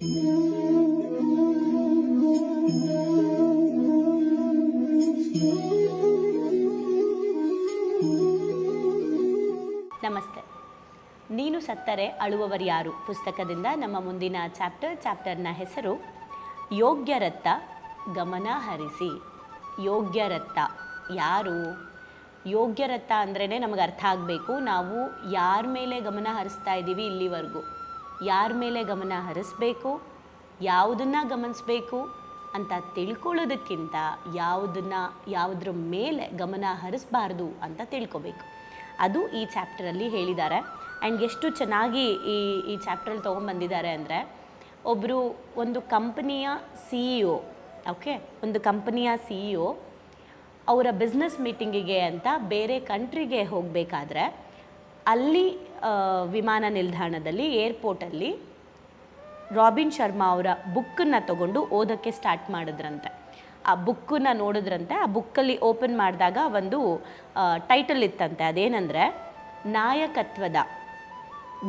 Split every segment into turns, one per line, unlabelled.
ನಮಸ್ತೆ. ನೀನು ಸತ್ತರೆ ಅಳುವವರು ಯಾರು? ಪುಸ್ತಕದಿಂದ ನಮ್ಮ ಮುಂದಿನ ಚಾಪ್ಟರ್, ಚಾಪ್ಟರ್ನ ಹೆಸರು, ಯೋಗ್ಯರತ್ತ ಗಮನ ಹರಿಸಿ. ಯೋಗ್ಯರತ್ತ ಯಾರು? ಯೋಗ್ಯರತ್ತ ಅಂದ್ರೇ ನಮಗೆ ಅರ್ಥ ಆಗಬೇಕು. ನಾವು ಯಾರ ಮೇಲೆ ಗಮನ ಹರಿಸ್ತಾ ಇದ್ದೀವಿ ಇಲ್ಲಿವರೆಗೂ. ಯಾರ ಮೇಲೆ ಗಮನ ಹರಿಸ್ಬೇಕು, ಯಾವುದನ್ನು ಗಮನಿಸ್ಬೇಕು ಅಂತ ತಿಳ್ಕೊಳ್ಳೋದಕ್ಕಿಂತ ಯಾವುದನ್ನ, ಯಾವುದ್ರ ಮೇಲೆ ಗಮನ ಹರಿಸ್ಬಾರ್ದು ಅಂತ ತಿಳ್ಕೊಬೇಕು. ಅದು ಈ ಚಾಪ್ಟರಲ್ಲಿ ಹೇಳಿದ್ದಾರೆ. ಆ್ಯಂಡ್ ಎಷ್ಟು ಚೆನ್ನಾಗಿ ಈ ಈ ಚಾಪ್ಟ್ರಲ್ಲಿ ತೊಗೊಂಬಂದಿದ್ದಾರೆ ಅಂದರೆ ಒಬ್ಬರು ಒಂದು ಕಂಪನಿಯ ಸಿ ಇ ಒ ಓಕೆ ಒಂದು ಕಂಪನಿಯ ಸಿ ಇ ಒ ಅವರ ಬಿಸ್ನೆಸ್ ಮೀಟಿಂಗಿಗೆ ಅಂತ ಬೇರೆ ಕಂಟ್ರಿಗೆ ಹೋಗಬೇಕಾದ್ರೆ ಅಲ್ಲಿ ವಿಮಾನ ನಿಲ್ದಾಣದಲ್ಲಿ, ಏರ್ಪೋರ್ಟಲ್ಲಿ ರಾಬಿನ್ ಶರ್ಮಾ ಅವರ ಬುಕ್ಕನ್ನು ತಗೊಂಡು ಓದೋಕ್ಕೆ ಸ್ಟಾರ್ಟ್ ಮಾಡಿದ್ರಂತೆ. ಆ ಬುಕ್ಕನ್ನ ನೋಡಿದ್ರಂತೆ. ಆ ಬುಕ್ಕಲ್ಲಿ ಓಪನ್ ಮಾಡಿದಾಗ ಒಂದು ಟೈಟಲ್ ಇತ್ತಂತೆ. ಅದೇನೆಂದರೆ, ನಾಯಕತ್ವದ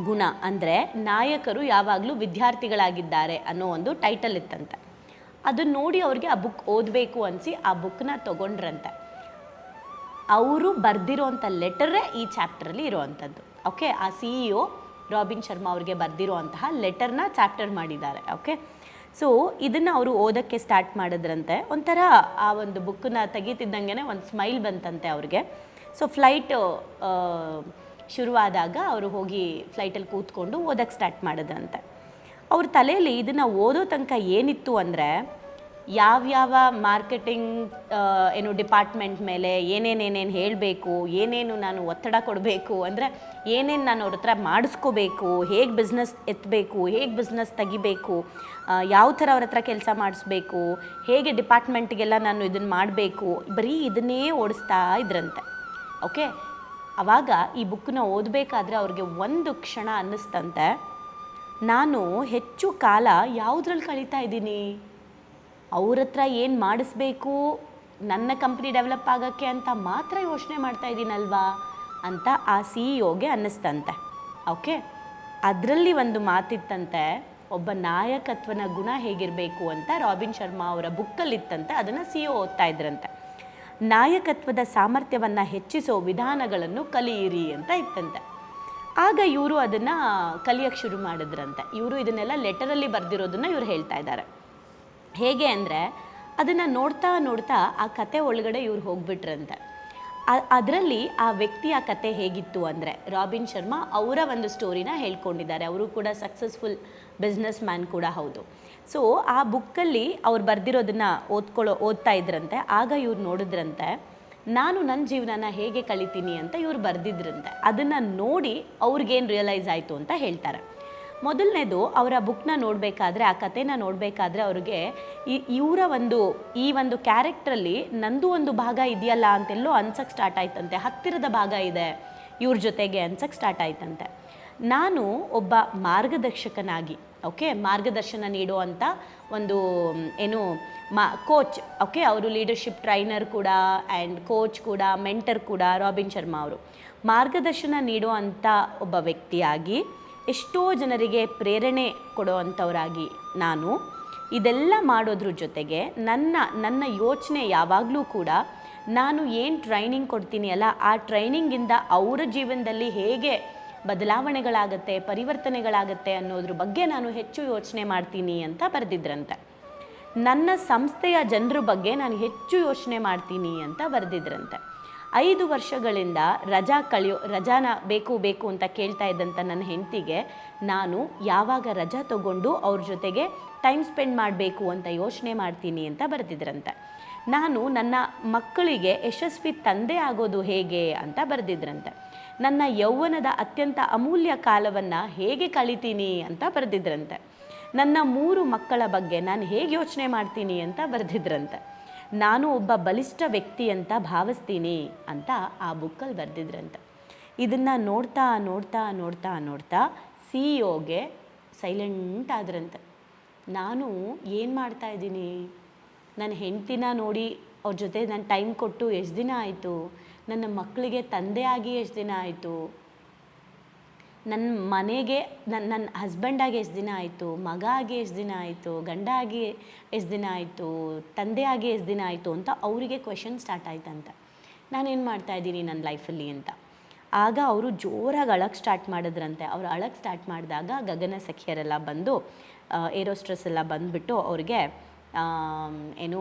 ಗುಣ ಅಂದರೆ ನಾಯಕರು ಯಾವಾಗಲೂ ವಿದ್ಯಾರ್ಥಿಗಳಾಗಿದ್ದಾರೆ ಅನ್ನೋ ಒಂದು ಟೈಟಲ್ ಇತ್ತಂತೆ. ಅದನ್ನು ನೋಡಿ ಅವ್ರಿಗೆ ಆ ಬುಕ್ ಓದಬೇಕು ಅನಿಸಿ ಆ ಬುಕ್ನ ತಗೊಂಡ್ರಂತೆ. ಅವರು ಬರೆದಿರೋಂಥ ಲೆಟರೇ ಈ ಚಾಪ್ಟರಲ್ಲಿ ಇರುವಂಥದ್ದು. ಓಕೆ ಆ C E O Robin Sharma ಅವ್ರಿಗೆ ಬರೆದಿರುವಂತಹ ಲೆಟರ್ನ ಚಾಪ್ಟರ್ ಮಾಡಿದ್ದಾರೆ. ಓಕೆ ಸೊ ಇದನ್ನು ಅವರು ಓದೋಕ್ಕೆ ಸ್ಟಾರ್ಟ್ ಮಾಡಿದ್ರಂತೆ. ಒಂಥರ ಆ ಒಂದು ಬುಕ್ಕನ್ನ ತೆಗೀತಿದ್ದಂಗೆ ಒಂದು ಸ್ಮೈಲ್ ಬಂತಂತೆ ಅವ್ರಿಗೆ. ಸೊ ಫ್ಲೈಟ್ ಶುರುವಾದಾಗ ಅವರು ಹೋಗಿ ಫ್ಲೈಟಲ್ಲಿ ಕೂತ್ಕೊಂಡು ಓದೋಕ್ಕೆ ಸ್ಟಾರ್ಟ್ ಮಾಡಿದ್ರಂತೆ. ಅವ್ರ ತಲೆಯಲ್ಲಿ ಇದನ್ನು ಓದೋ ತನಕ ಏನಿತ್ತು ಅಂದರೆ ಯಾವ್ಯಾವ ಮಾರ್ಕೆಟಿಂಗ್ ಏನು ಡಿಪಾರ್ಟ್ಮೆಂಟ್ ಮೇಲೆ ಏನೇನೇನೇನು ಹೇಳಬೇಕು, ಏನೇನು ನಾನು ಒತ್ತಡ ಕೊಡಬೇಕು, ಅಂದರೆ ಏನೇನು ನಾನು ಅವ್ರ ಹತ್ರ ಮಾಡಿಸ್ಕೋಬೇಕು, ಹೇಗೆ ಬಿಸ್ನೆಸ್ ಎತ್ತಬೇಕು ಹೇಗೆ ಬಿಸ್ನೆಸ್ ತೆಗಿಬೇಕು ಯಾವ ಥರ ಅವ್ರ ಹತ್ರ ಕೆಲಸ ಮಾಡಿಸ್ಬೇಕು, ಹೇಗೆ ಡಿಪಾರ್ಟ್ಮೆಂಟ್ಗೆಲ್ಲ ನಾನು ಇದನ್ನು ಮಾಡಬೇಕು, ಬರೀ ಇದನ್ನೇ ಓಡಿಸ್ತಾ ಇದ್ರಂತೆ. ಓಕೆ? ಆವಾಗ ಈ ಬುಕ್ಕನ್ನ ಓದಬೇಕಾದ್ರೆ ಅವ್ರಿಗೆ ಒಂದು ಕ್ಷಣ ಅನ್ನಿಸ್ತಂತೆ. ನಾನು ಹೆಚ್ಚು ಕಾಲ ಯಾವುದ್ರಲ್ಲಿ ಕಳೀತಾ ಇದ್ದೀನಿ? ಅವ್ರ ಹತ್ರ ಏನು ಮಾಡಿಸ್ಬೇಕು, ನನ್ನ ಕಂಪ್ನಿ ಡೆವಲಪ್ ಆಗೋಕ್ಕೆ ಅಂತ ಮಾತ್ರ ಯೋಚನೆ ಮಾಡ್ತಾ ಇದ್ದೀನಲ್ವಾ ಅಂತ ಆ ಸಿ ಇ ಒಗೆ ಅನ್ನಿಸ್ತಂತೆ. ಓಕೆ ಅದರಲ್ಲಿ ಒಂದು ಮಾತಿತ್ತಂತೆ, ಒಬ್ಬ ನಾಯಕತ್ವನ ಗುಣ ಹೇಗಿರಬೇಕು ಅಂತ ರಾಬಿನ್ ಶರ್ಮಾ ಅವರ ಬುಕ್ಕಲ್ಲಿತ್ತಂತೆ, ಅದನ್ನು ಸಿ ಒ ಓದ್ತಾ ಇದ್ರಂತೆ. ನಾಯಕತ್ವದ ಸಾಮರ್ಥ್ಯವನ್ನು ಹೆಚ್ಚಿಸೋ ವಿಧಾನಗಳನ್ನು ಕಲಿಯಿರಿ ಅಂತ ಇತ್ತಂತೆ. ಆಗ ಇವರು ಅದನ್ನು ಕಲಿಯೋಕ್ಕೆ ಶುರು ಮಾಡಿದ್ರಂತೆ. ಇವರು ಇದನ್ನೆಲ್ಲ ಲೆಟರಲ್ಲಿ ಬರೆದಿರೋದನ್ನು ಇವರು ಹೇಳ್ತಾ ಇದ್ದಾರೆ. ಹೇಗೆ ಅಂದರೆ ಅದನ್ನು ನೋಡ್ತಾ ನೋಡ್ತಾ ಆ ಕತೆ ಒಳಗಡೆ ಇವ್ರು ಹೋಗ್ಬಿಟ್ರಂತೆ. ಅದರಲ್ಲಿ ಆ ವ್ಯಕ್ತಿ ಆ ಕತೆ ಹೇಗಿತ್ತು ಅಂದರೆ ರಾಬಿನ್ ಶರ್ಮಾ ಅವರ ಒಂದು ಸ್ಟೋರಿನ ಹೇಳ್ಕೊಂಡಿದ್ದಾರೆ. ಅವರು ಕೂಡ ಸಕ್ಸಸ್ಫುಲ್ ಬಿಸ್ನೆಸ್ ಮ್ಯಾನ್ ಕೂಡ ಹೌದು. ಸೊ ಆ ಬುಕ್ಕಲ್ಲಿ ಅವ್ರು ಬರೆದಿರೋದನ್ನ ಓದ್ಕೊಳ್ಳೋ ಓದ್ತಾ ಇದ್ರಂತೆ. ಆಗ ಇವ್ರು ನೋಡಿದ್ರಂತೆ, ನಾನು ನನ್ನ ಜೀವನನ ಹೇಗೆ ಕಳಿತೀನಿ ಅಂತ ಇವ್ರು ಬರೆದಿದ್ರಂತೆ. ಅದನ್ನು ನೋಡಿ ಅವ್ರಿಗೇನು ರಿಯಲೈಸ್ ಆಯಿತು ಅಂತ ಹೇಳ್ತಾರೆ. ಮೊದಲನೇದು ಅವರ ಬುಕ್ನ ನೋಡಬೇಕಾದ್ರೆ, ಆ ಕಥೆನ ನೋಡಬೇಕಾದ್ರೆ ಅವ್ರಿಗೆ ಈ, ಇವರ ಒಂದು, ಈ ಒಂದು ಕ್ಯಾರೆಕ್ಟ್ರಲ್ಲಿ ನಂದು ಒಂದು ಭಾಗ ಇದೆಯಲ್ಲ ಅಂತೆಲ್ಲೋ ಅನ್ಸಕ್ಕೆ ಸ್ಟಾರ್ಟ್ ಆಯ್ತಂತೆ. ಹತ್ತಿರದ ಭಾಗ ಇದೆ, ಇವ್ರ ಜೊತೆಗೆ ಅನ್ಸಕ್ಕೆ ಸ್ಟಾರ್ಟ್ ಆಯ್ತಂತೆ. ನಾನು ಒಬ್ಬ ಮಾರ್ಗದರ್ಶಕನಾಗಿ, ಓಕೆ, ಮಾರ್ಗದರ್ಶನ ನೀಡುವಂಥ ಒಂದು, ಏನು, ಮಾ ಕೋಚ್ ಓಕೆ, ಅವರು ಲೀಡರ್ಶಿಪ್ ಟ್ರೈನರ್ ಕೂಡ ಆ್ಯಂಡ್ ಕೋಚ್ ಕೂಡ ಮೆಂಟರ್ ಕೂಡ ರಾಬಿನ್ ಶರ್ಮಾ ಅವರು. ಮಾರ್ಗದರ್ಶನ ನೀಡುವಂಥ ಒಬ್ಬ ವ್ಯಕ್ತಿಯಾಗಿ ಎಷ್ಟೋ ಜನರಿಗೆ ಪ್ರೇರಣೆ ಕೊಡುವಂಥವರಾಗಿ ನಾನು. ಇದೆಲ್ಲ ಮಾಡೋದ್ರ ಜೊತೆಗೆ ನನ್ನ ನನ್ನ ಯೋಚನೆ ಯಾವಾಗಲೂ ಕೂಡ ನಾನು ಏನು ಟ್ರೈನಿಂಗ್ ಕೊಡ್ತೀನಿ ಅಲ್ಲ, ಆ ಟ್ರೈನಿಂಗಿಂದ ಅವರ ಜೀವನದಲ್ಲಿ ಹೇಗೆ ಬದಲಾವಣೆಗಳಾಗತ್ತೆ, ಪರಿವರ್ತನೆಗಳಾಗತ್ತೆ ಅನ್ನೋದ್ರ ಬಗ್ಗೆ ನಾನು ಹೆಚ್ಚು ಯೋಚನೆ ಮಾಡ್ತೀನಿ ಅಂತ ಬರೆದಿದ್ರಂತೆ. ನನ್ನ ಸಂಸ್ಥೆಯ ಜನರ ಬಗ್ಗೆ ನಾನು ಹೆಚ್ಚು ಯೋಚನೆ ಮಾಡ್ತೀನಿ ಅಂತ ಬರೆದಿದ್ರಂತೆ. ಐದು ವರ್ಷಗಳಿಂದ ರಜಾ ಕಳೆಯೋ, ರಜಾನ ಬೇಕು ಬೇಕು ಅಂತ ಕೇಳ್ತಾ ಇದ್ದಂಥ ನನ್ನ ಹೆಂಡತಿಗೆ, ನಾನು ಯಾವಾಗ ರಜಾ ತಗೊಂಡು ಅವ್ರ ಜೊತೆಗೆ ಟೈಮ್ ಸ್ಪೆಂಡ್ ಮಾಡಬೇಕು ಅಂತ ಯೋಚನೆ ಮಾಡ್ತೀನಿ ಅಂತ ಬರೆದಿದ್ರಂತೆ. ನಾನು ನನ್ನ ಮಕ್ಕಳಿಗೆ ಯಶಸ್ವಿ ತಂದೆ ಆಗೋದು ಹೇಗೆ ಅಂತ ಬರೆದಿದ್ರಂತೆ. ನನ್ನ ಯೌವನದ ಅತ್ಯಂತ ಅಮೂಲ್ಯ ಕಾಲವನ್ನು ಹೇಗೆ ಕಳಿತೀನಿ ಅಂತ ಬರೆದಿದ್ರಂತೆ. ನನ್ನ ಮೂರು ಮಕ್ಕಳ ಬಗ್ಗೆ ನಾನು ಹೇಗೆ ಯೋಚನೆ ಮಾಡ್ತೀನಿ ಅಂತ ಬರೆದಿದ್ರಂತೆ. ನಾನು ಒಬ್ಬ ಬಲಿಷ್ಠ ವ್ಯಕ್ತಿ ಅಂತ ಭಾವಿಸ್ತೀನಿ ಅಂತ ಆ ಬುಕ್ಕಲ್ಲಿ ಬರೆದಿದ್ರಂತೆ. ಇದನ್ನು ನೋಡ್ತಾ ನೋಡ್ತಾ ನೋಡ್ತಾ ನೋಡ್ತಾ ಸಿ ಒಗೆ ಸೈಲೆಂಟ್ ಆದ್ರಂತೆ. ನಾನು ಏನು ಮಾಡ್ತಾ ಇದ್ದೀನಿ? ನನ್ನ ಹೆಂಡ್ತಿನ ನೋಡಿ ಅವ್ರ ಜೊತೆ ನಾನು ಟೈಮ್ ಕೊಟ್ಟು ಎಷ್ಟು ದಿನ ಆಯಿತು? ನನ್ನ ಮಕ್ಕಳಿಗೆ ತಂದೆ ಆಗಿ ಎಷ್ಟು ದಿನ ಆಯಿತು? ನನ್ನ ಮನೆಗೆ ನನ್ನ ನನ್ನ ಹಸ್ಬೆಂಡಾಗಿ ಎಷ್ಟು ದಿನ ಆಯಿತು, ಮಗ ಆಗಿ ಎಷ್ಟು ದಿನ ಆಯಿತು, ಗಂಡ ಆಗಿ ಎಷ್ಟು ದಿನ ಆಯಿತು, ತಂದೆ ಆಗಿ ಎಷ್ಟು ದಿನ ಆಯಿತು ಅಂತ ಅವರಿಗೆ ಕ್ವೆಶನ್ ಸ್ಟಾರ್ಟ್ ಆಯ್ತಂತೆ. ನಾನೇನು ಮಾಡ್ತಾ ಇದ್ದೀನಿ ನನ್ನ ಲೈಫಲ್ಲಿ ಅಂತ. ಆಗ ಅವರು ಜೋರಾಗಿ ಅಳಕ್ಕೆ ಸ್ಟಾರ್ಟ್ ಮಾಡಿದ್ರಂತೆ. ಅವ್ರು ಅಳಕ್ಕೆ ಸ್ಟಾರ್ಟ್ ಮಾಡಿದಾಗ ಗಗನ ಸಖಿಯರೆಲ್ಲ ಬಂದು ಏರೋಸ್ಟ್ರೆಸ್ ಎಲ್ಲ ಬಂದುಬಿಟ್ಟು ಅವ್ರಿಗೆ ಏನು,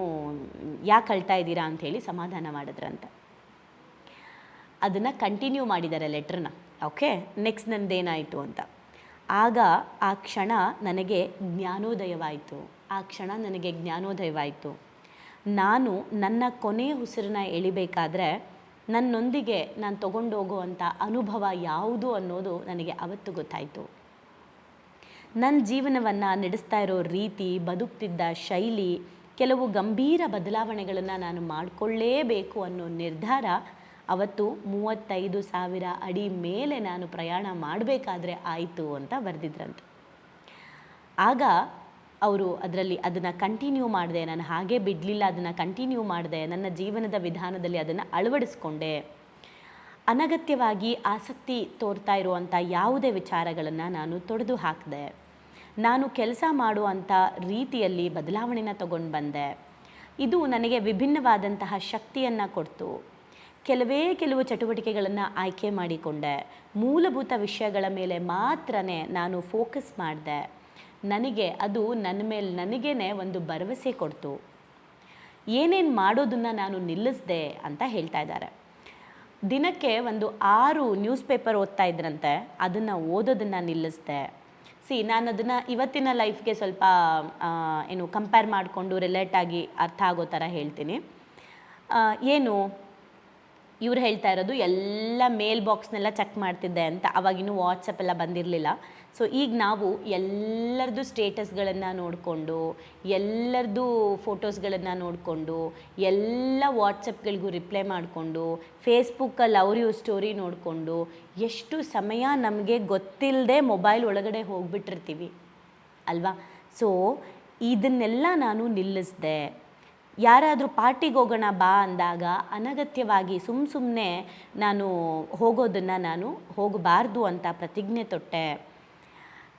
ಯಾಕೆ ಅಳ್ತಾ ಇದ್ದೀರಾ ಅಂಥೇಳಿ ಸಮಾಧಾನ ಮಾಡಿದ್ರಂತೆ. ಅದನ್ನು ಕಂಟಿನ್ಯೂ ಮಾಡಿದ್ದಾರೆ ಲೆಟ್ರನ್ನ ಓಕೆ ನೆಕ್ಸ್ಟ್ ನಂದೇನಾಯಿತು ಅಂತ. ಆಗ ಆ ಕ್ಷಣ ನನಗೆ ಜ್ಞಾನೋದಯವಾಯಿತು. ಆ ಕ್ಷಣ ನನಗೆ ಜ್ಞಾನೋದಯವಾಯಿತು. ನಾನು ನನ್ನ ಕೊನೆ ಉಸಿರನ್ನ ಎಳಿಬೇಕಾದ್ರೆ ನನ್ನೊಂದಿಗೆ ನಾನು ತಗೊಂಡು ಹೋಗುವಂಥ ಅನುಭವ ಯಾವುದು ಅನ್ನೋದು ನನಗೆ ಅವತ್ತು ಗೊತ್ತಾಯಿತು. ನನ್ನ ಜೀವನವನ್ನು ನಡೆಸ್ತಾ ಇರೋ ರೀತಿ, ಬದುಕ್ತಿದ್ದ ಶೈಲಿ, ಕೆಲವು ಗಂಭೀರ ಬದಲಾವಣೆಗಳನ್ನು ನಾನು ಮಾಡಿಕೊಳ್ಳೇಬೇಕು ಅನ್ನೋ ನಿರ್ಧಾರ ಅವತ್ತು ಮೂವತ್ತೈದು ಸಾವಿರ ಅಡಿ ಮೇಲೆ ನಾನು ಪ್ರಯಾಣ ಮಾಡಬೇಕಾದ್ರೆ ಆಯಿತು ಅಂತ ಬರೆದಿದ್ರಂತೆ. ಆಗ ಅವರು ಅದರಲ್ಲಿ ಅದನ್ನು ಕಂಟಿನ್ಯೂ ಮಾಡಿದೆ, ನಾನು ಹಾಗೆ ಬಿಡಲಿಲ್ಲ, ಅದನ್ನು ಕಂಟಿನ್ಯೂ ಮಾಡಿದೆ, ನನ್ನ ಜೀವನದ ವಿಧಾನದಲ್ಲಿ ಅದನ್ನು ಅಳವಡಿಸ್ಕೊಂಡೆ. ಅನಗತ್ಯವಾಗಿ ಆಸಕ್ತಿ ತೋರ್ತಾ ಇರುವಂಥ ಯಾವುದೇ ವಿಚಾರಗಳನ್ನು ನಾನು ತೊಡೆದು ಹಾಕಿದೆ. ನಾನು ಕೆಲಸ ಮಾಡುವಂಥ ರೀತಿಯಲ್ಲಿ ಬದಲಾವಣೆನ ತಗೊಂಡು ಬಂದೆ. ಇದು ನನಗೆ ವಿಭಿನ್ನವಾದಂತಹ ಶಕ್ತಿಯನ್ನು ಕೊಡ್ತು. ಕೆಲವೇ ಕೆಲವು ಚಟುವಟಿಕೆಗಳನ್ನು ಆಯ್ಕೆ ಮಾಡಿಕೊಂಡೆ. ಮೂಲಭೂತ ವಿಷಯಗಳ ಮೇಲೆ ಮಾತ್ರ ನಾನು ಫೋಕಸ್ ಮಾಡಿದೆ. ನನಗೆ ಅದು ನನ್ನ ಮೇಲೆ ನನಗೇ ಒಂದು ಭರವಸೆ ಕೊಡ್ತು. ಏನೇನು ಮಾಡೋದನ್ನು ನಾನು ನಿಲ್ಲಿಸ್ದೆ ಅಂತ ಹೇಳ್ತಾ ಇದ್ದಾರೆ. ದಿನಕ್ಕೆ ಒಂದು ಆರು ನ್ಯೂಸ್ ಪೇಪರ್ ಓದ್ತಾ ಇದ್ರಂತೆ, ಅದನ್ನು ಓದೋದನ್ನು ನಿಲ್ಲಿಸ್ದೆ. ಸಿ ನಾನು ಅದನ್ನು ಇವತ್ತಿನ ಲೈಫ್ಗೆ ಸ್ವಲ್ಪ ಏನು ಕಂಪೇರ್ ಮಾಡಿಕೊಂಡು ರಿಲೇಟ್ ಆಗಿ ಅರ್ಥ ಆಗೋ ಥರ ಹೇಳ್ತೀನಿ. ಏನು ಇವ್ರು ಹೇಳ್ತಾ ಇರೋದು, ಎಲ್ಲ ಮೇಲ್ ಬಾಕ್ಸ್ನೆಲ್ಲ ಚೆಕ್ ಮಾಡ್ತಿದ್ದೆ ಅಂತ. ಅವಾಗಿನ್ನೂ ವಾಟ್ಸಪ್ ಎಲ್ಲ ಬಂದಿರಲಿಲ್ಲ. ಸೊ ಈಗ ನಾವು ಎಲ್ಲರದ್ದು ಸ್ಟೇಟಸ್ಗಳನ್ನು ನೋಡಿಕೊಂಡು ಎಲ್ಲರದ್ದು ಫೋಟೋಸ್ಗಳನ್ನು ನೋಡಿಕೊಂಡು, ಎಲ್ಲ ವಾಟ್ಸಪ್ಗಳಿಗೂ ರಿಪ್ಲೈ ಮಾಡಿಕೊಂಡು ಫೇಸ್ಬುಕ್ಕಲ್ಲಿ ಅವ್ರ ಇವ್ರ ಸ್ಟೋರಿ ನೋಡಿಕೊಂಡು, ಎಷ್ಟು ಸಮಯ ನಮಗೆ ಗೊತ್ತಿಲ್ಲದೆ ಮೊಬೈಲ್ ಒಳಗಡೆ ಹೋಗ್ಬಿಟ್ಟಿರ್ತೀವಿ. ಅಲ್ವಾ? ಸೊ ಇದನ್ನೆಲ್ಲ ನಾನು ನಿಲ್ಲಿಸಿದೆ. ಯಾರಾದರೂ ಪಾರ್ಟಿಗೆ ಹೋಗೋಣ ಬಾ ಅಂದಾಗ ಅನಗತ್ಯವಾಗಿ ಸುಮ್ಮ ಸುಮ್ಮನೆ ನಾನು ಹೋಗೋದನ್ನು ನಾನು ಹೋಗಬಾರ್ದು ಅಂತ ಪ್ರತಿಜ್ಞೆ ತೊಟ್ಟೆ.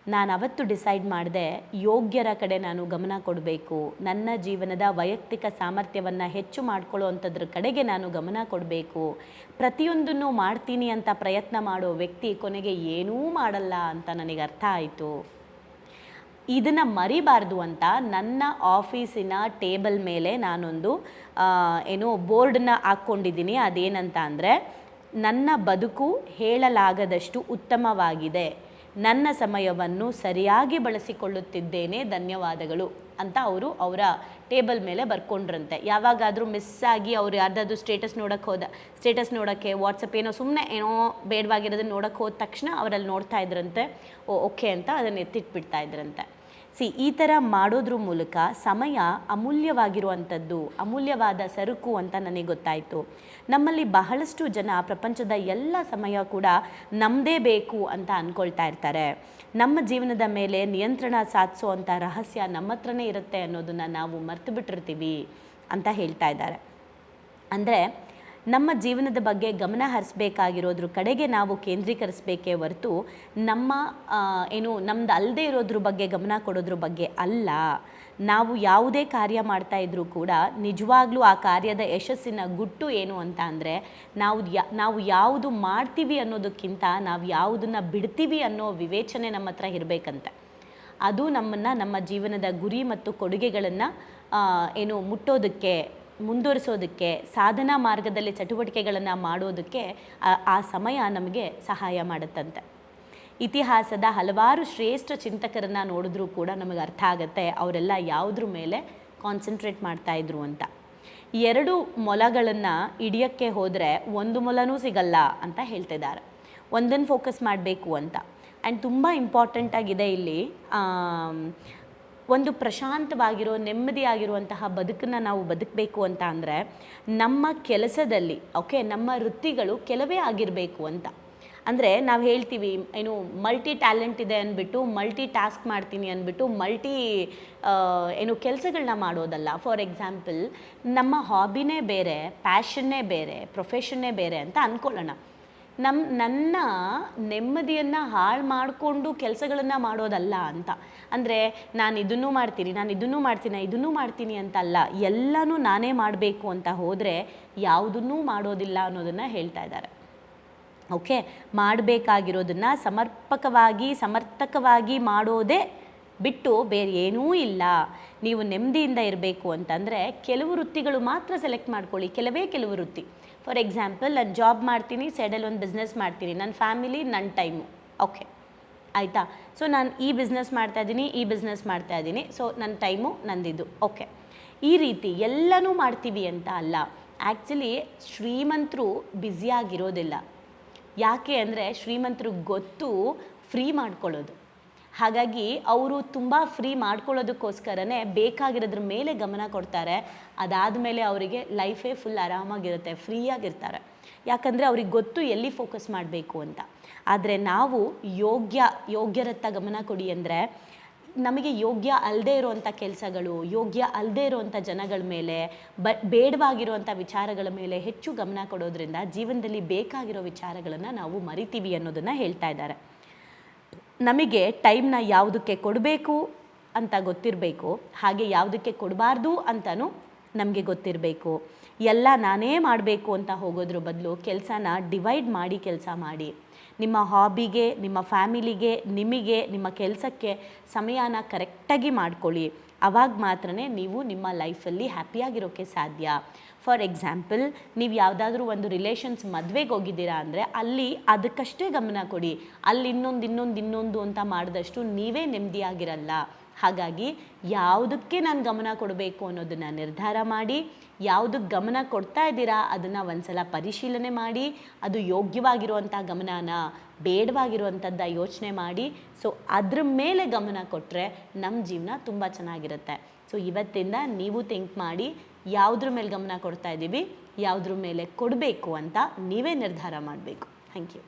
ನಾನು ಅವತ್ತು ಡಿಸೈಡ್ ಮಾಡಿದೆ, ಯೋಗ್ಯರ ಕಡೆ ನಾನು ಗಮನ ಕೊಡಬೇಕು. ನನ್ನ ಜೀವನದ ವೈಯಕ್ತಿಕ ಸಾಮರ್ಥ್ಯವನ್ನು ಹೆಚ್ಚು ಮಾಡ್ಕೊಳ್ಳೋ ಅಂಥದ್ರ ಕಡೆಗೆ ನಾನು ಗಮನ ಕೊಡಬೇಕು. ಪ್ರತಿಯೊಂದನ್ನು ಮಾಡ್ತೀನಿ ಅಂತ ಪ್ರಯತ್ನ ಮಾಡೋ ವ್ಯಕ್ತಿ ಕೊನೆಗೆ ಏನೂ ಮಾಡಲ್ಲ ಅಂತ ನನಗೆ ಅರ್ಥ ಆಯಿತು. ಇದನ್ನು ಮರಿಬಾರ್ದು ಅಂತ ನನ್ನ ಆಫೀಸಿನ ಟೇಬಲ್ ಮೇಲೆ ನಾನೊಂದು ಏನು ಬೋರ್ಡನ್ನ ಹಾಕ್ಕೊಂಡಿದ್ದೀನಿ. ಅದೇನಂತ ಅಂದರೆ, ನನ್ನ ಬದುಕು ಹೇಳಲಾಗದಷ್ಟು ಉತ್ತಮವಾಗಿದೆ. ನನ್ನ ಸಮಯವನ್ನು ಸರಿಯಾಗಿ ಬಳಸಿಕೊಳ್ಳುತ್ತಿದ್ದೇನೆ. ಧನ್ಯವಾದಗಳು ಅಂತ ಅವರು ಅವರ ಟೇಬಲ್ ಮೇಲೆ ಬರ್ಕೊಂಡ್ರಂತೆ. ಯಾವಾಗಾದರೂ ಮಿಸ್ ಆಗಿ ಅವ್ರು ಯಾರ್ದಾದ್ರು ಸ್ಟೇಟಸ್ ನೋಡೋಕ್ಕೆ ಹೋದ, ಸ್ಟೇಟಸ್ ನೋಡೋಕ್ಕೆ, ವಾಟ್ಸಪ್ ಏನೋ ಸುಮ್ಮನೆ ಏನೋ ಬೇಡವಾಗಿರೋದನ್ನ ನೋಡೋಕ್ಕೆ ಹೋದ ತಕ್ಷಣ ಅವರಲ್ಲಿ ನೋಡ್ತಾ ಇದ್ರಂತೆ. ಓ, ಓಕೆ ಅಂತ ಅದನ್ನು ಎತ್ತಿಟ್ಬಿಡ್ತಾ ಇದ್ರಂತೆ. ಸಿ, ಈ ಥರ ಮಾಡೋದ್ರ ಮೂಲಕ ಸಮಯ ಅಮೂಲ್ಯವಾಗಿರುವಂಥದ್ದು, ಅಮೂಲ್ಯವಾದ ಸರಕು ಅಂತ ನನಗೆ ಗೊತ್ತಾಯಿತು. ನಮ್ಮಲ್ಲಿ ಬಹಳಷ್ಟು ಜನ ಪ್ರಪಂಚದ ಎಲ್ಲ ಸಮಯ ಕೂಡ ನಮ್ಮದೇ ಬೇಕು ಅಂತ ಅಂದ್ಕೊಳ್ತಾ ಇರ್ತಾರೆ. ನಮ್ಮ ಜೀವನದ ಮೇಲೆ ನಿಯಂತ್ರಣ ಸಾಧಿಸುವಂಥ ರಹಸ್ಯ ನಮ್ಮ ಹತ್ರನೇ ಇರುತ್ತೆ ಅನ್ನೋದನ್ನು ನಾವು ಮರ್ತು ಬಿಟ್ಟಿರ್ತೀವಿ ಅಂತ ಹೇಳ್ತಾ ಇದ್ದಾರೆ. ಅಂದರೆ ನಮ್ಮ ಜೀವನದ ಬಗ್ಗೆ ಗಮನ ಹರಿಸ್ಬೇಕಾಗಿರೋದ್ರ ಕಡೆಗೆ ನಾವು ಕೇಂದ್ರೀಕರಿಸಬೇಕೇ ಹೊರತು ನಮ್ಮ ಏನು ನಮ್ದು ಅಲ್ಲದೆ ಇರೋದ್ರ ಬಗ್ಗೆ ಗಮನ ಕೊಡೋದ್ರ ಬಗ್ಗೆ ಅಲ್ಲ. ನಾವು ಯಾವುದೇ ಕಾರ್ಯ ಮಾಡ್ತಾ ಇದ್ರೂ ಕೂಡ ನಿಜವಾಗ್ಲೂ ಆ ಕಾರ್ಯದ ಯಶಸ್ಸಿನ ಗುಟ್ಟು ಏನು ಅಂತ ಅಂದರೆ ನಾವು ಯಾ, ನಾವು ಯಾವುದು ಮಾಡ್ತೀವಿ ಅನ್ನೋದಕ್ಕಿಂತ ನಾವು ಯಾವುದನ್ನು ಬಿಡ್ತೀವಿ ಅನ್ನೋ ವಿವೇಚನೆ ನಮ್ಮ ಹತ್ರ ಇರಬೇಕಂತೆ. ಅದು ನಮ್ಮನ್ನು ನಮ್ಮ ಜೀವನದ ಗುರಿ ಮತ್ತು ಕೊಡುಗೆಗಳನ್ನು ಏನು ಮುಟ್ಟೋದಕ್ಕೆ ಮುಂದುವರಿಸೋದಕ್ಕೆ, ಸಾಧನಾ ಮಾರ್ಗದಲ್ಲಿ ಚಟುವಟಿಕೆಗಳನ್ನು ಮಾಡೋದಕ್ಕೆ, ಆ- ಸಮಯ ನಮಗೆ ಸಹಾಯ ಮಾಡುತ್ತಂತೆ. ಇತಿಹಾಸದ ಹಲವಾರು ಶ್ರೇಷ್ಠ ಚಿಂತಕರನ್ನು ನೋಡಿದ್ರೂ ಕೂಡ ನಮಗೆ ಅರ್ಥ ಆಗುತ್ತೆ, ಅವರೆಲ್ಲ ಯಾವುದ್ರ ಮೇಲೆ ಕಾನ್ಸಂಟ್ರೇಟ್ ಮಾಡ್ತಾ ಇದ್ರು ಅಂತ. ಎರಡು ಮೊಲಗಳನ್ನು ಹಿಡಿಯೋಕ್ಕೆ ಹೋದರೆ ಒಂದು ಮೊಲನೂ ಸಿಗಲ್ಲ ಅಂತ ಹೇಳ್ತಿದ್ದಾರೆ. ಒಂದನ್ನು ಫೋಕಸ್ ಮಾಡಬೇಕು ಅಂತ. ಆ್ಯಂಡ್ ತುಂಬ ಇಂಪಾರ್ಟೆಂಟ್ ಆಗಿದೆ ಇಲ್ಲಿ ಒಂದು ಪ್ರಶಾಂತವಾಗಿರೋ, ನೆಮ್ಮದಿಯಾಗಿರುವಂತಹ ಬದುಕನ್ನು ನಾವು ಬದುಕಬೇಕು ಅಂತ ಅಂದರೆ ನಮ್ಮ ಕೆಲಸದಲ್ಲಿ ಓಕೆ ನಮ್ಮ ವೃತ್ತಿಗಳು ಕೆಲವೇ ಆಗಿರಬೇಕು ಅಂತ. ಅಂದರೆ ನಾವು ಹೇಳ್ತೀವಿ, ಏನು ಮಲ್ಟಿ ಟ್ಯಾಲೆಂಟ್ ಇದೆ ಅಂದ್ಬಿಟ್ಟು ಮಲ್ಟಿ ಟಾಸ್ಕ್ ಮಾಡ್ತೀನಿ ಅಂದ್ಬಿಟ್ಟು ಮಲ್ಟಿ ಏನು ಕೆಲಸಗಳನ್ನ ಮಾಡೋದಲ್ಲ. ಫಾರ್ ಎಕ್ಸಾಂಪಲ್ ನಮ್ಮ ಹಾಬಿನೇ ಬೇರೆ ಪ್ಯಾಷನ್ನೇ ಬೇರೆ ಪ್ರೊಫೆಷನ್ನೇ ಬೇರೆ ಅಂತ ಅಂದ್ಕೊಳ್ಳೋಣ ನಮ್ಮ ನನ್ನ ನೆಮ್ಮದಿಯನ್ನು ಹಾಳು ಮಾಡಿಕೊಂಡು ಕೆಲಸಗಳನ್ನು ಮಾಡೋದಲ್ಲ ಅಂತ. ಅಂದರೆ ನಾನು ಇದನ್ನು ಮಾಡ್ತೀನಿ, ನಾನು ಇದನ್ನೂ ಮಾಡ್ತೀನಿ ಇದನ್ನೂ ಮಾಡ್ತೀನಿ ಅಂತ ಅಲ್ಲ ಎಲ್ಲನೂ ನಾನೇ ಮಾಡಬೇಕು ಅಂತ ಹೋದರೆ ಯಾವುದನ್ನೂ ಮಾಡೋದಿಲ್ಲ ಅನ್ನೋದನ್ನು ಹೇಳ್ತಾ ಇದ್ದಾರೆ. ಓಕೆ? ಮಾಡಬೇಕಾಗಿರೋದನ್ನು ಸಮರ್ಪಕವಾಗಿ, ಸಮರ್ಥಕವಾಗಿ ಮಾಡೋದೇ ಬಿಟ್ಟು ಬೇರೆ ಏನೂ ಇಲ್ಲ. ನೀವು ನೆಮ್ಮದಿಯಿಂದ ಇರಬೇಕು ಅಂತಂದರೆ ಕೆಲವು ವೃತ್ತಿಗಳು ಮಾತ್ರ ಸೆಲೆಕ್ಟ್ ಮಾಡ್ಕೊಳ್ಳಿ. ಕೆಲವೇ ಕೆಲವು ವೃತ್ತಿ. ಫಾರ್ ಎಕ್ಸಾಂಪಲ್ ನಾನು ಜಾಬ್ ಮಾಡ್ತೀನಿ, ಸೈಡಲ್ಲಿ ಒಂದು ಬಿಸ್ನೆಸ್ ಮಾಡ್ತೀನಿ. ನನ್ನ ಫ್ಯಾಮಿಲಿ ನನ್ನ ಟೈಮು ಓಕೆ ಆಯಿತಾ? ಸೊ ನಾನು ಈ ಬಿಸ್ನೆಸ್ ಮಾಡ್ತಾ ಇದ್ದೀನಿ ಈ ಬಿಸ್ನೆಸ್ ಮಾಡ್ತಾ ಇದ್ದೀನಿ ಸೊ ನನ್ನ ಟೈಮು ನಂದಿದು ಓಕೆ ಈ ರೀತಿ ಎಲ್ಲನೂ ಮಾಡ್ತೀವಿ ಅಂತ ಅಲ್ಲ. ಆ್ಯಕ್ಚುಲಿ ಶ್ರೀಮಂತರು ಬ್ಯುಸಿಯಾಗಿರೋದಿಲ್ಲ ಯಾಕೆ ಅಂದರೆ ಶ್ರೀಮಂತರು ಗೊತ್ತು ಫ್ರೀ ಮಾಡ್ಕೊಳ್ಳೋದು. ಹಾಗಾಗಿ ಅವರು ತುಂಬ ಫ್ರೀ ಮಾಡ್ಕೊಳ್ಳೋದಕ್ಕೋಸ್ಕರನೇ ಬೇಕಾಗಿರೋದ್ರ ಮೇಲೆ ಗಮನ ಕೊಡ್ತಾರೆ. ಅದಾದಮೇಲೆ ಅವರಿಗೆ ಲೈಫೇ ಫುಲ್ ಆರಾಮಾಗಿರುತ್ತೆ ಫ್ರೀಯಾಗಿರ್ತಾರೆ ಯಾಕಂದರೆ ಅವ್ರಿಗೆ ಗೊತ್ತು ಎಲ್ಲಿ ಫೋಕಸ್ ಮಾಡಬೇಕು ಅಂತ. ಆದರೆ ನಾವು ಯೋಗ್ಯ, ಯೋಗ್ಯರತ್ತ ಗಮನ ಕೊಡಿ ಅಂದರೆ ನಮಗೆ ಯೋಗ್ಯ ಅಲ್ಲದೆ ಇರುವಂಥ ಕೆಲಸಗಳು, ಯೋಗ್ಯ ಅಲ್ಲದೆ ಇರುವಂಥ ಜನಗಳ ಮೇಲೆ, ಬ ಬೇಡವಾಗಿರುವಂಥ ವಿಚಾರಗಳ ಮೇಲೆ ಹೆಚ್ಚು ಗಮನ ಕೊಡೋದ್ರಿಂದ ಜೀವನದಲ್ಲಿ ಬೇಕಾಗಿರೋ ವಿಚಾರಗಳನ್ನು ನಾವು ಮರಿತೀವಿ ಅನ್ನೋದನ್ನು ಹೇಳ್ತಾ ಇದ್ದಾರೆ. ನಮಗೆ ಟೈಮ್ನ ಯಾವುದಕ್ಕೆ ಕೊಡಬೇಕು ಅಂತ ಗೊತ್ತಿರಬೇಕು, ಹಾಗೆ ಯಾವುದಕ್ಕೆ ಕೊಡಬಾರ್ದು ಅಂತಲೂ ನಮಗೆ ಗೊತ್ತಿರಬೇಕು. ಎಲ್ಲ ನಾನೇ ಮಾಡಬೇಕು ಅಂತ ಹೋಗೋದ್ರ ಬದಲು ಕೆಲಸನ ಡಿವೈಡ್ ಮಾಡಿ ಕೆಲಸ ಮಾಡಿ. ನಿಮ್ಮ ಹಾಬಿಗೆ ನಿಮ್ಮ ಫ್ಯಾಮಿಲಿಗೆ ನಿಮಗೆ, ನಿಮ್ಮ ಕೆಲಸಕ್ಕೆ ಸಮಯನ ಕರೆಕ್ಟಾಗಿ ಮಾಡ್ಕೊಳ್ಳಿ. ಅವಾಗ ಮಾತ್ರ ನೀವು ನಿಮ್ಮ ಲೈಫಲ್ಲಿ ಹ್ಯಾಪಿಯಾಗಿರೋಕ್ಕೆ ಸಾಧ್ಯ. ಫಾರ್ ಎಕ್ಸಾಂಪಲ್ ನೀವು ಯಾವುದಾದ್ರೂ ಒಂದು ರಿಲೇಷನ್ಸ್ ಮದುವೆಗೆ ಹೋಗಿದ್ದೀರಾ ಅಂದರೆ ಅಲ್ಲಿ ಅದಕ್ಕಷ್ಟೇ ಗಮನ ಕೊಡಿ. ಅಲ್ಲಿ ಇನ್ನೊಂದು ಇನ್ನೊಂದು ಇನ್ನೊಂದು ಅಂತ ಮಾಡಿದಷ್ಟು ನೀವೇ ನೆಮ್ಮದಿಯಾಗಿರಲ್ಲ. ಹಾಗಾಗಿ ಯಾವುದಕ್ಕೆ ನಾನು ಗಮನ ಕೊಡಬೇಕು ಅನ್ನೋದನ್ನು ನಿರ್ಧಾರ ಮಾಡಿ. ಯಾವುದಕ್ಕೆ ಗಮನ ಕೊಡ್ತಾ ಇದ್ದೀರಾ, ಅದನ್ನು ಒಂದ್ಸಲ ಪರಿಶೀಲನೆ ಮಾಡಿ, ಅದು ಯೋಗ್ಯವಾಗಿರುವಂಥ ಗಮನನ ಬೇಡವಾಗಿರುವಂಥದ್ದು ಯೋಚನೆ ಮಾಡಿ ಸೊ ಅದ್ರ ಮೇಲೆ ಗಮನ ಕೊಟ್ಟರೆ ನಮ್ಮ ಜೀವನ ತುಂಬ ಚೆನ್ನಾಗಿರುತ್ತೆ. ಸೊ ಇವತ್ತಿಂದ ನೀವು ಥಿಂಕ್ ಮಾಡಿ, ಯಾವುದ್ರ ಮೇಲೆ ಗಮನ ಕೊಡ್ತಾ ಇದ್ದೀವಿ, ಯಾವುದ್ರ ಮೇಲೆ ಕೊಡಬೇಕು ಅಂತ ನೀವೇ ನಿರ್ಧಾರ ಮಾಡಬೇಕು. Thank you